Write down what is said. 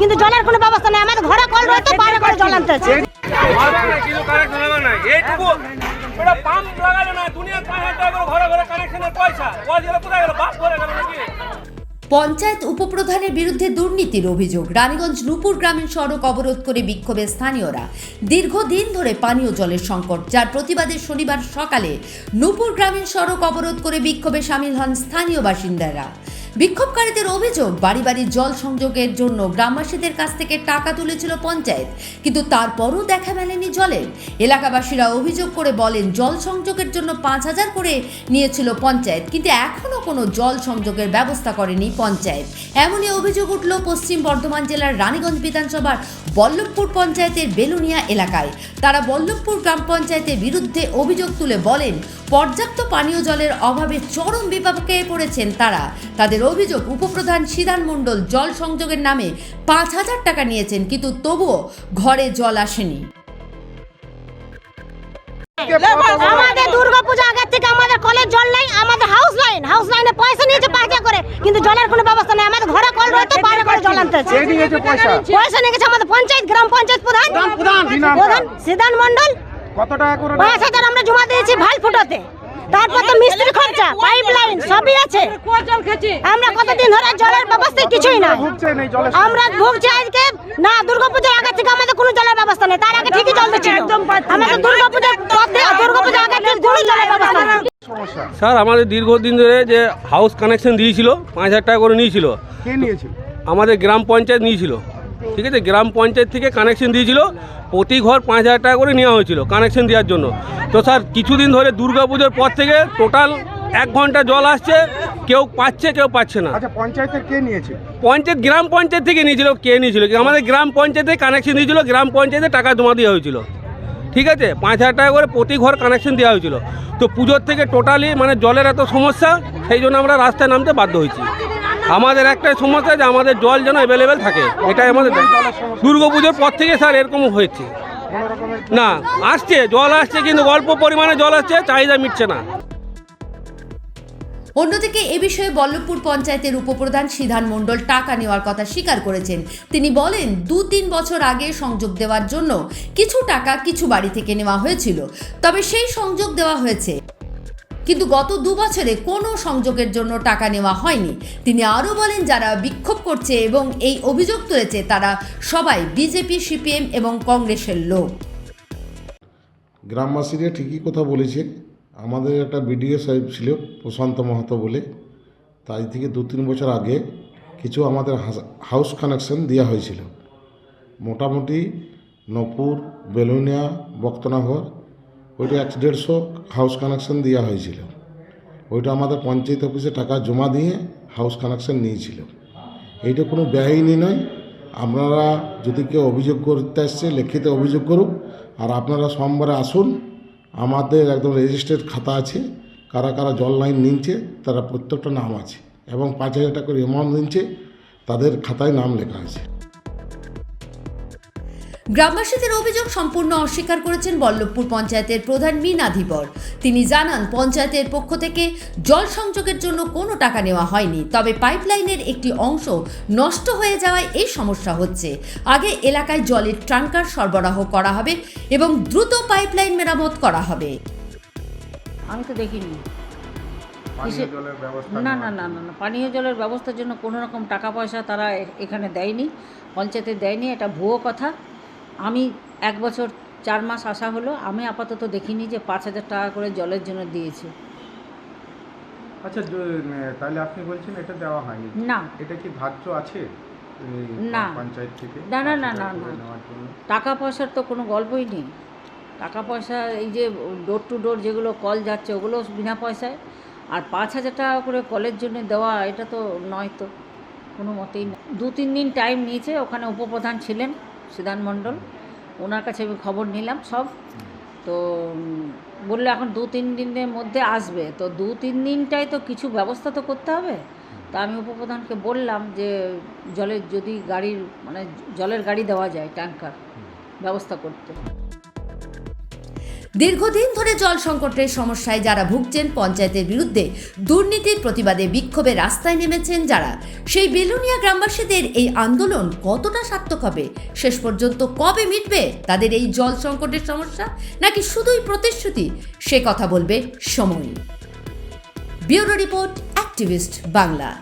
কিন্তু জলের কোনো ব্যবস্থা নেই। আমাদের ঘরে কল রয়েছে বাইরে করে জল আনতে হচ্ছে। পঞ্চায়েত উপপ্রধানের বিরুদ্ধে দুর্নীতির অভিযোগ। রানীগঞ্জ নূপুর গ্রামীণ সড়ক অবরোধ করে বিক্ষোভে স্থানীয়রা। দীর্ঘদিন ধরে পানীয় জলের সংকট, যার প্রতিবাদে শনিবার সকালে নূপুর গ্রামীণ সড়ক অবরোধ করে বিক্ষোভে সামিল হন স্থানীয় বাসিন্দারা। বিক্ষোভকারীদের অভিযোগ, বাড়ি বাড়ি জল সংযোগের জন্য গ্রামবাসীদের কাছ থেকে টাকা তুলেছিল পঞ্চায়েত। কিন্তু তারপরও দেখা মেলেনি জলের। এলাকাবাসীরা অভিযোগ করে বলেন, জল সংযোগের জন্য পাঁচ হাজার করে নিয়েছিল পঞ্চায়েত, কিন্তু এখনও কোনো জল সংযোগের ব্যবস্থা করেনি পঞ্চায়েত। এমনই অভিযোগ উঠল পশ্চিম বর্ধমান জেলার রানীগঞ্জ বিধানসভার বল্লভপুর পঞ্চায়েতের বেলুনিয়া এলাকায়। তারা বল্লভপুর গ্রাম পঞ্চায়েতের বিরুদ্ধে অভিযোগ তুলে বলেন পর্যাপ্ত পানীয় জলের অভাবে চরম বিপাকে পড়েছেন তারা। তাদের অভিযোগ উপপ্রধান সিদান মণ্ডল জল সংযোগের নামে পাঁচ হাজার টাকা নিয়েছেন কিন্তু তবুও ঘরে জল আসেনি। আমাদের দুর্গা পূজা আগের থেকে আমাদের কলের জল নেই আমাদের হাউস লাইন হাউস লাইনে পয়সা নিয়েছে পাঁচ করে কিন্তু জলের কোনো ব্যবস্থা নেই। আমাদের ঘরে কল রয়েছে বাইরে করে জল আনতে পয়সা? নিয়ে গেছে আমাদের পঞ্চায়েত গ্রাম পঞ্চায়েত প্রধান। প্রধান সিদ্ধান মন্ডল কত টাকা করে পাঁচ হাজার আমরা জমা দিয়েছি ভালো ফুটোতে। তারপর তো মিস্ত্রি খরচা পাইপ লাইন সবই আছে। আমরা কতদিন ধরে জলের ব্যবস্থা কিছুই জলের আমরা ভুগছি আজকে না দুর্গাপূজার আগে থেকে আমাদের কোনো জলের ব্যবস্থা নেই। তার আগে ঠিকই জল দিচ্ছিল আমাদের দুর্গাপূজার পর দুর্গাপূজার আগে থেকে কোনো জলের ব্যবস্থা নেই। স্যার আমাদের দীর্ঘদিন ধরে যে হাউস কানেকশন দিয়েছিল পাঁচ হাজার টাকা করে নিয়েছিল? আমাদের গ্রাম পঞ্চায়েত নিয়েছিল। ঠিক আছে গ্রাম পঞ্চায়েত থেকে কানেকশন দিয়েছিল। প্রতি ঘর পাঁচ হাজার টাকা করে নেওয়া হয়েছিল কানেকশন দেওয়ার জন্য। তো স্যার কিছুদিন ধরে দুর্গা পুজোর পর থেকে টোটাল এক ঘণ্টা জল আসছে কেউ পাচ্ছে কেউ পাচ্ছে না। আচ্ছা পঞ্চায়েতের কে নিয়েছে? পঞ্চায়েত গ্রাম পঞ্চায়েত থেকে নিয়েছিল কে নিয়েছিল? আমাদের গ্রাম পঞ্চায়েতে কানেকশন দিয়েছিল গ্রাম পঞ্চায়েতে টাকা জমা দেওয়া হয়েছিল। ঠিক আছে পাঁচ হাজার টাকা করে প্রতি ঘর কানেকশন দেওয়া হয়েছিল। তো পুজোর থেকে টোটালি মানে জলের এত সমস্যা সেই জন্য আমরা রাস্তায় নামতে বাধ্য হয়েছি। আমাদের একটাই সমস্যা যে আমাদের জল যেন অ্যাভেলেবেল থাকে, এটাই আমাদের দুর্গা পুজোর পর থেকে স্যার এরকম হয়েছে। না, আসছে, জল আসছে, কিন্তু অল্প পরিমাণে জল আসছে, চাহিদা মিটছে না। অন্যদিকে এ বিষয়ে বল্লভপুর পঞ্চায়েতের উপপ্রধান সিধান মণ্ডল টাকা নেওয়ার কথা স্বীকার করেছেন। তিনি বলেন দু তিন বছর আগে সংযোগ দেওয়ার জন্য কিছু টাকা কিছু বাড়ি থেকে নেওয়া হয়েছিল। তবে সেই সংযোগ দেওয়া হয়েছে। কিন্তু গত দু বছরে কোনো সংযোগের জন্য টাকা নেওয়া হয়নি। তিনি আরও বলেন, যারা বিক্ষোভ করছে এবং এই অভিযোগ তুলেছে, তারা সবাই বিজেপি, সিপিএম এবং কংগ্রেসের লোক। গ্রামবাসীরা ঠিকই কথা বলেছে আমাদের একটা বিডিও সাহেব ছিল, প্রশান্ত মাহাতো বলে। তাই থেকে দু তিন বছর আগে কিছু আমাদের হাউস কানেকশন দেওয়া হয়েছিল। মোটামুটি নপুর, বেলুনিয়া, বক্তনাঘর ওইটা এক দেড়শো হাউস কানেকশন দেওয়া হয়েছিল। ওইটা আমাদের পঞ্চায়েত অফিসে টাকা জমা দিয়ে হাউস কানেকশন নিয়েছিল। এইটা কোনো ব্যয়নি নয়। আপনারা যদি কেউ অভিযোগ করতে আসছে, লিখিত অভিযোগ করুক, আর আপনারা সোমবারে আসুন, আমাদের একদম রেজিস্টার্ড খাতা আছে। কারা কারা জল লাইন নিচ্ছে তারা প্রত্যেকটা নাম আছে। এবং পাঁচ হাজার টাকা করে অ্যামাউন্ট নিচ্ছে তাদের খাতায় নাম লেখা আছে। গ্রামবাসীদের অভিযোগ সম্পূর্ণ অস্বীকার করেছেন বল্লভপুর পঞ্চায়েতের প্রধান মিনা ধীবর। তিনি জানান পঞ্চায়েতের পক্ষ থেকে জল সংযোগের জন্য কোনো টাকা নেওয়া হয়নি তবে পাইপলাইনের একটি অংশ নষ্ট হয়ে যাওয়ায় এই সমস্যা হচ্ছে। আগে এলাকায় জলের ট্যাঙ্কার সরবরাহ করা হবে এবং দ্রুত পাইপলাইন মেরামত করা হবে। আমি তো দেখিনি। না না না না পানীয় জলের ব্যবস্থার জন্য কোনো রকম টাকা পয়সা তারা এখানে দেয়নি পঞ্চায়েতে দেয়নি এটা ভুয়ো কথা। আমি এক বছর চার মাস আসা হলো আমি আপাতত দেখিনি যে পাঁচ হাজার টাকা করে জলের জন্য দিয়েছে। আচ্ছা তাহলে আপনি বলছেন এটা দেওয়া হয়নি। না। এটা কি ধার্য আছে? না। পঞ্চায়েত থেকে না, না, না, না, না। টাকা পয়সার তো কোনো গল্পই নেই। টাকা পয়সা এই যে ডোর টু ডোর যেগুলো কল যাচ্ছে ওগুলো বিনা পয়সায়। আর পাঁচ হাজার টাকা করে কলের জন্য দেওয়া এটা তো নয় তো। কোনো মতেই না। দু তিন দিন টাইম নিয়েছে ওখানে উপপ্রধান ছিলেন সিদ্ধান মণ্ডল। ওনার কাছে আমি খবর নিলাম সব। তো বলল এখন দু তিন দিনের মধ্যে আসবে। তো দু তিন দিনটাই তো কিছু ব্যবস্থা তো করতে হবে। তা আমি উপপ্রধানকে বললাম যে জলের যদি গাড়ির মানে জলের গাড়ি দেওয়া যায় ট্যাঙ্কার ব্যবস্থা করতে। দীর্ঘদিন ধরে জল সংকটের সমস্যায় যারা ভুগছেন পঞ্চায়েতের বিরুদ্ধে দুর্নীতির প্রতিবাদে বিক্ষোভে রাস্তায় নেমেছেন যারা, সেই বেলুনিয়া গ্রামবাসীদের এই আন্দোলন কতটা সার্থক হবে? শেষ পর্যন্ত কবে মিটবে তাদের এই জল সংকটের সমস্যা? নাকি শুধুই প্রতিশ্রুতি? সে কথা বলবে সময়। Bureau report, activist Bangla.